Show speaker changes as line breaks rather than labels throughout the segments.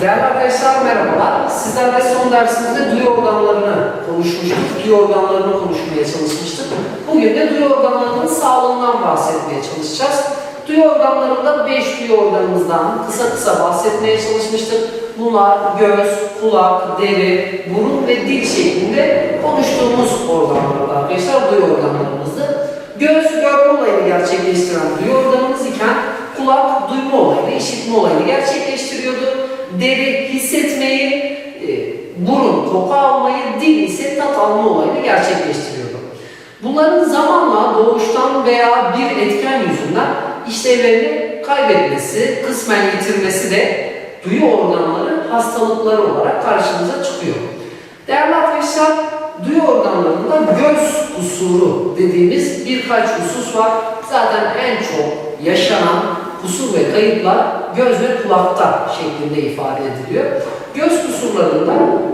Değerli arkadaşlar merhabalar. Sizlerle son dersimizde duyu organlarını konuşmuştuk. Duyu organlarını konuşmaya çalışmıştık. Bugün de duyu organlarının sağlığından bahsetmeye çalışacağız. Duyu organlarında 5 duyu organımızdan kısa kısa bahsetmeye çalışmıştık. Bunlar göz, kulak, deri, burun ve dil şeklinde konuştuğumuz organlar arkadaşlar duyu organlarımızdı. Göz görme olayını gerçekleştiren duyu organımız iken kulak duyma olayını, işitme olayını gerçekleştiriyordu. Deri hissetmeyi, e, burun koku almayı, dil ise tat alma olayını gerçekleştiriyordu. Bunların zamanla doğuştan veya bir etken yüzünden işlevlerini kaybetmesi, kısmen yitirmesi de duyu organları hastalıkları olarak karşımıza çıkıyor. Değerli arkadaşlar, duyu organlarında göz kusuru dediğimiz birkaç husus var. Zaten en çok yaşanan kusur ve kayıplar göz ve kulakta şeklinde ifade ediliyor. Göz kusurlarında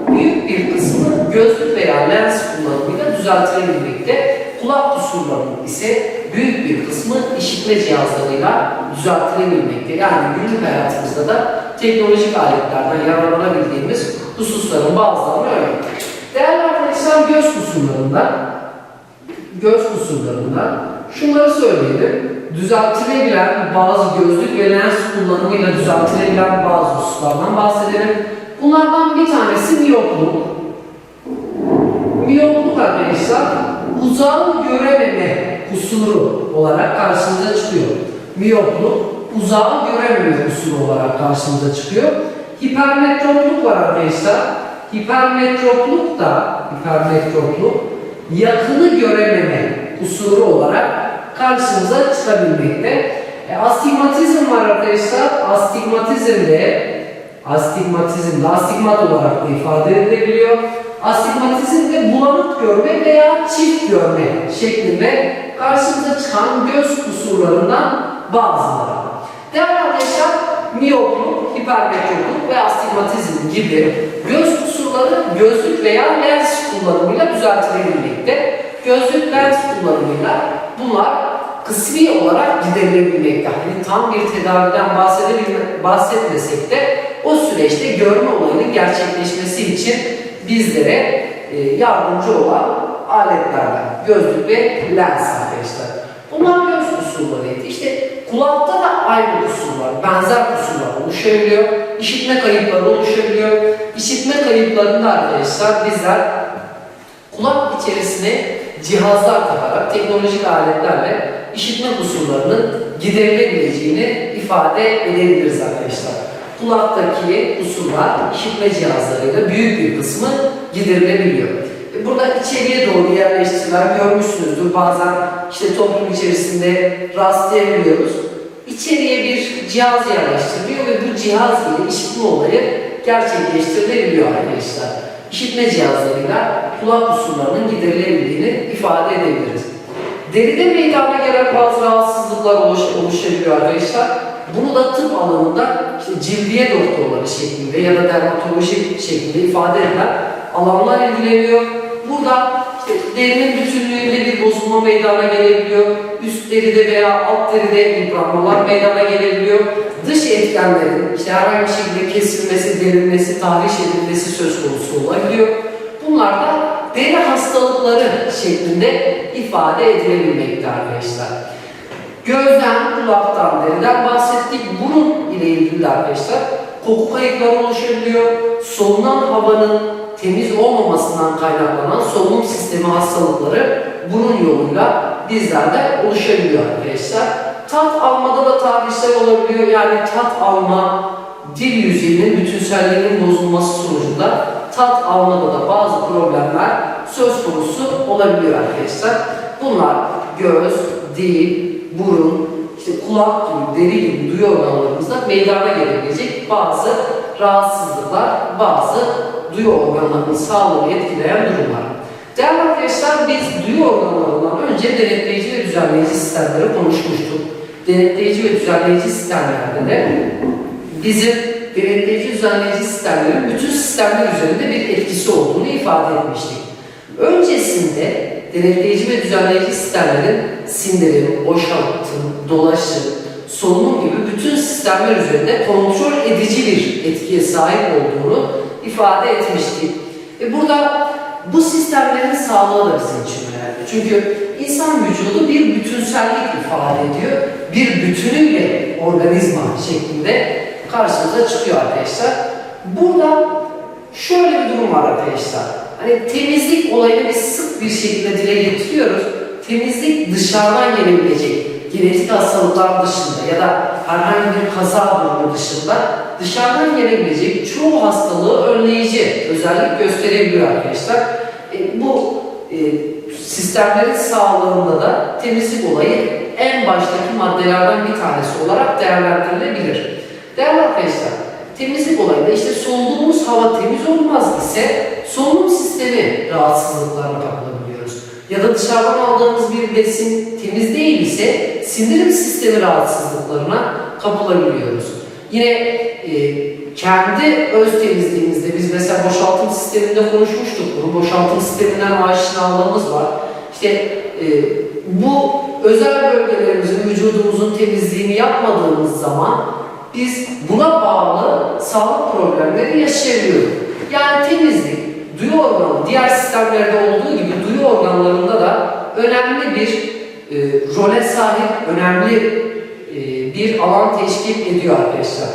büyük bir kısmı gözlük veya lens kullanımıyla düzeltilebilmekte. Kulak kusurlarının ise büyük bir kısmı işitme cihazlarıyla düzeltilebilmekte. Yani günlük hayatımızda da teknolojik aletlerden yararlanabildiğimiz hususların bazılarını örnek. Değerli arkadaşlar göz kusurlarında göz kusurlarında şunları söyleyelim. Düzeltilebilen bazı gözlük ve lens kullanımıyla düzeltilebilen bazı hususlardan bahsedelim. Bunlardan bir tanesi miyopluk. Miyopluk arkadaşlar uzağı görememe kusuru olarak karşımıza çıkıyor. Miyopluk uzağı görememe kusuru olarak karşımıza çıkıyor. Hipermetropluk var arkadaşlar. Hipermetropluk da hipermetropluk yakını görememe kusuru olarak karşımıza çıkabilmekte. E, astigmatizm var arkadaşlar. Astigmatizm de astigmatizm de astigmat olarak da ifade edilebiliyor. Astigmatizm de bulanık görme veya çift görme şeklinde karşımıza çıkan göz kusurlarından bazıları. Değerli arkadaşlar, miyopluk, hipermetropluk ve astigmatizm gibi göz kusurları gözlük veya lens kullanımıyla düzeltilebilmekte. Gözlük lens kullanımıyla bunlar kısmi olarak giderilebilmekte. Yani tam bir tedaviden bahsetmesek de o süreçte görme olayının gerçekleşmesi için bizlere e, yardımcı olan aletlerden gözlük ve lens arkadaşlar. Bunlar göz kusurlarıydı. İşte kulakta da aynı kusur var. Benzer kusurlar oluşabiliyor. İşitme kayıpları oluşabiliyor. İşitme kayıplarında arkadaşlar bizler kulak içerisine cihazlar takarak teknolojik aletlerle işitme kusurlarının giderilebileceğini ifade edebiliriz arkadaşlar. Kulaktaki kusurlar işitme cihazlarıyla büyük bir kısmı giderilebiliyor. E, Burada içeriye doğru yerleştirilen görmüşsünüzdür. Bazen işte toplum içerisinde rastlayabiliyoruz. İçeriye bir cihaz yerleştiriliyor ve bu cihaz ile işitme olayı gerçekleştirilebiliyor arkadaşlar. İşitme cihazlarıyla kulak kusurlarının giderilebildiğini ifade edebiliriz. Deride meydana gelen bazı rahatsızlıklar oluş, oluşabiliyor arkadaşlar. Bunu da tıp alanında işte cildiye doktorları şeklinde ya da dermatoloji şeklinde ifade edilen alanlar ilgileniyor. Burada derinin bütünlüğünde bir bozulma meydana gelebiliyor. Üst deride veya alt deride yıpranmalar meydana gelebiliyor. Dış etkenlerin işte herhangi bir şekilde kesilmesi, delinmesi, tahriş edilmesi söz konusu olabiliyor. Bunlar da deri hastalıkları şeklinde ifade edilebilmekte arkadaşlar. Gözden, kulaktan, deriden bahsettik. Burun ile ilgili arkadaşlar koku kayıpları oluşabiliyor. Solunan havanın temiz olmamasından kaynaklanan solunum sistemi hastalıkları burun yoluyla bizlerde oluşabiliyor arkadaşlar. Tat almada da tahrişler olabiliyor. Yani tat alma, dil yüzeyinin bütünselliğinin bozulması sonucunda tat almada da bazı problemler söz konusu olabiliyor arkadaşlar. Bunlar göz, dil, burun, işte kulak gibi, deri gibi duyu organlarımızda meydana gelebilecek bazı rahatsızlıklar, bazı duyu organlarının sağlığını etkileyen durumlar. Değerli arkadaşlar biz duyu organlarından önce denetleyici ve düzenleyici sistemleri konuşmuştuk. Denetleyici ve düzenleyici sistemlerde de bizim denetleyici düzenleyici sistemlerin bütün sistemler üzerinde bir etkisi olduğunu ifade etmiştik. Öncesinde denetleyici ve düzenleyici sistemlerin sindirim, boşaltım, dolaşım, solunum gibi bütün sistemler üzerinde kontrol edici bir etkiye sahip olduğunu ifade etmiştik. E burada bu sistemlerin sağlığı da bizim için önemli. Çünkü insan vücudu bir bütünsellik ifade ediyor. Bir bütünüyle organizma şeklinde karşımıza çıkıyor arkadaşlar. Burada şöyle bir durum var arkadaşlar. Hani temizlik olayını biz sık bir şekilde dile getiriyoruz. Temizlik dışarıdan gelebilecek genetik hastalıklar dışında ya da herhangi bir kaza durumu dışında dışarıdan gelebilecek çoğu hastalığı önleyici özellik gösterebiliyor arkadaşlar. E, bu e, sistemlerin sağlığında da temizlik olayı en baştaki maddelerden bir tanesi olarak değerlendirilebilir. Değerli arkadaşlar, temizlik olayında işte soluduğumuz hava temiz olmaz ise solunum sistemi rahatsızlıklarına kapılabiliyoruz. Ya da dışarıdan aldığımız bir besin temiz değil ise sindirim sistemi rahatsızlıklarına kapılabiliyoruz. Yine e, kendi öz temizliğimizde biz mesela boşaltım sisteminde konuşmuştuk bunu. Boşaltım sisteminden aşinalığımız var. İşte e, bu özel bölgelerimizin, vücudumuzun temizliğini yapmadığımız zaman biz buna bağlı sağlık problemleri yaşayabiliyoruz. Yani temizlik, duyu organı, diğer sistemlerde olduğu gibi duyu organlarında da önemli bir e, role sahip, önemli e, bir alan teşkil ediyor arkadaşlar.